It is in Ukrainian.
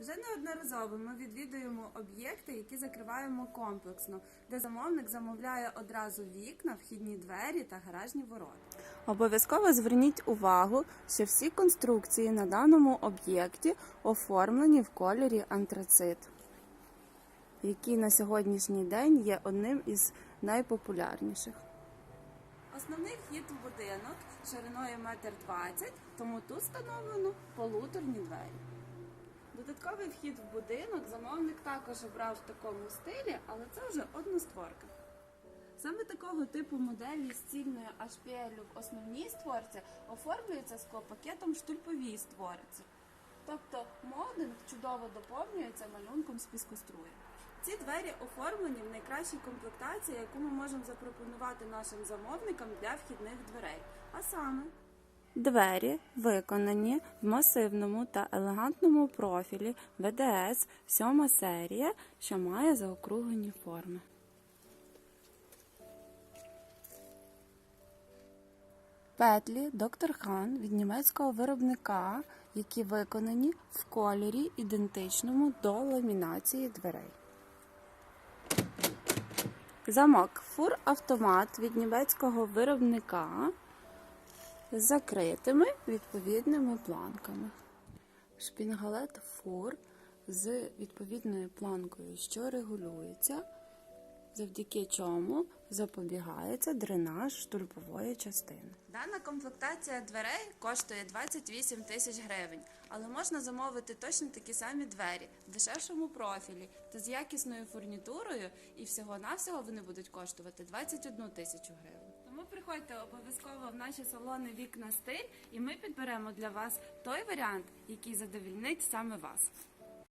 Вже неодноразово ми відвідуємо об'єкти, які закриваємо комплексно, де замовник замовляє одразу вікна, вхідні двері та гаражні ворота. Обов'язково зверніть увагу, що всі конструкції на даному об'єкті оформлені в кольорі антрацит, який на сьогоднішній день є одним із найпопулярніших. Основний вхід в будинок шириною 1,20 м, тому тут встановлено полуторні двері. Додатковий вхід в будинок замовник також обрав в такому стилі, але це вже одностворка. Саме такого типу моделі з цільною HPL в основній створці оформлюється склопакетом в штульповій створці. Тобто модинг чудово доповнюється малюнком з піскоструя. Ці двері оформлені в найкращій комплектації, яку ми можемо запропонувати нашим замовникам для вхідних дверей. А саме Двері виконані в масивному та елегантному профілі ВДС 7 серія, що має заокруглені форми. Петлі Доктор Хан від німецького виробника, які виконані в кольорі ідентичному до ламінації дверей. Замок фур автомат від німецького виробника з закритими відповідними планками. Шпінгалет фур з відповідною планкою, що регулюється, завдяки чому запобігається дренаж штульпової частини. Дана комплектація дверей коштує 28 тисяч гривень, але можна замовити точно такі самі двері в дешевшому профілі та з якісною фурнітурою, і всього-навсього вони будуть коштувати 21 тисячу гривень. Приходьте обов'язково в наші салони вікна стиль, і ми підберемо для вас той варіант, який задовільнить саме вас.